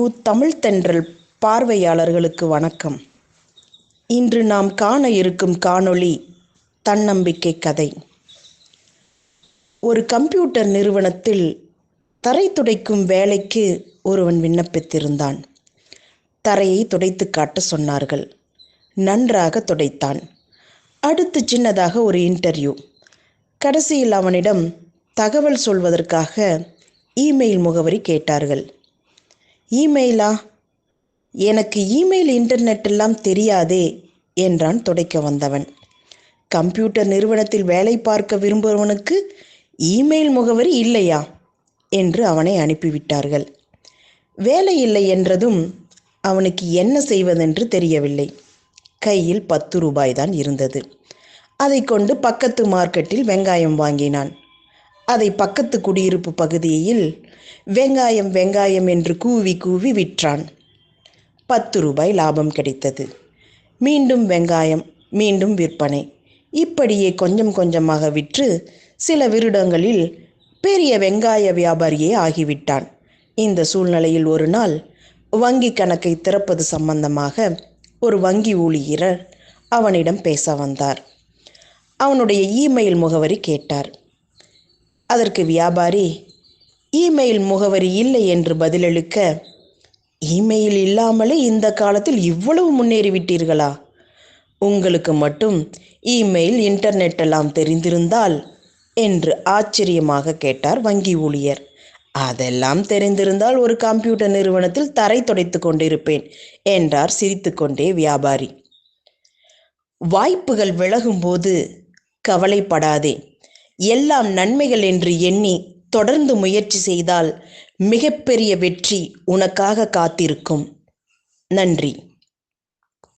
You Tamil தென்றல் பார்வையாளர்களுக்கு வணக்கம். இன்று நாம் காண இருக்கும் காணொளி தன்னம்பிக்கை கதை. ஒரு கம்ப்யூட்டர் நிறுவனத்தில் தரை துடைக்கும் வேலைக்கு ஒருவன் விண்ணப்பித்திருந்தான். தரையை துடைத்து காட்ட சொன்னார்கள். நன்றாக துடைத்தான். அடுத்து சின்னதாக ஒரு இன்டர்வியூ. கடைசியில் அவனிடம் தகவல் சொல்வதற்காக இமெயில் முகவரி கேட்டார்கள். இமெயிலா எனக்கு இமெயில் இன்டர்நெட் எல்லாம் தெரியாதே என்றான் துடைக்க வந்தவன். கம்ப்யூட்டர் நிறுவனத்தில் வேலை பார்க்க விரும்புபவனுக்கு இமெயில் முகவரி இல்லையா? என்று அவனை அனுப்பிவிட்டார்கள். வேலை இல்லை என்றதும் அவனுக்கு என்ன செய்வதென்று தெரியவில்லை. கையில் பத்து ரூபாய் தான் இருந்தது. அதை கொண்டு பக்கத்து மார்க்கெட்டில் வெங்காயம் வாங்கினான். அதை பக்கத்து குடியிருப்பு பகுதியில் வெங்காயம் வெங்காயம் என்று கூவி கூவி விற்றான். பத்து ரூபாய் லாபம் கிடைத்தது. மீண்டும் வெங்காயம் மீண்டும் விற்பனை. இப்படியே கொஞ்சம் கொஞ்சமாக விற்று சில வருடங்களில் பெரிய வெங்காய வியாபாரியே ஆகிவிட்டான். இந்த சூழ்நிலையில் ஒரு நாள் வங்கி கணக்கை திறப்பது சம்பந்தமாக ஒரு வங்கி ஊழியர் அவனிடம் பேச வந்தார். அவனுடைய இமெயில் முகவரி கேட்டார். அதற்கு வியாபாரி இமெயில் முகவரி இல்லை என்று பதிலளிக்க இமெயில் இல்லாமலே இந்த காலத்தில் இவ்வளவு முன்னேறிவிட்டீர்களா? உங்களுக்கு மட்டும் இமெயில் இன்டர்நெட் எல்லாம் தெரிந்திருந்தால் என்று ஆச்சரியமாக கேட்டார் வங்கி ஊழியர். அதெல்லாம் தெரிந்திருந்தால் ஒரு கம்ப்யூட்டர் நிறுவனத்தில் தரை துடைத்து கொண்டிருப்பேன் என்றார் சிரித்துக்கொண்டே வியாபாரி. வாய்ப்புகள் விலகும்போது கவலைப்படாதே. எல்லாம் நன்மைகள் என்று எண்ணி தொடர்ந்து முயற்சி செய்தால் மிகப்பெரிய வெற்றி உனக்காக காத்திருக்கும். நன்றி.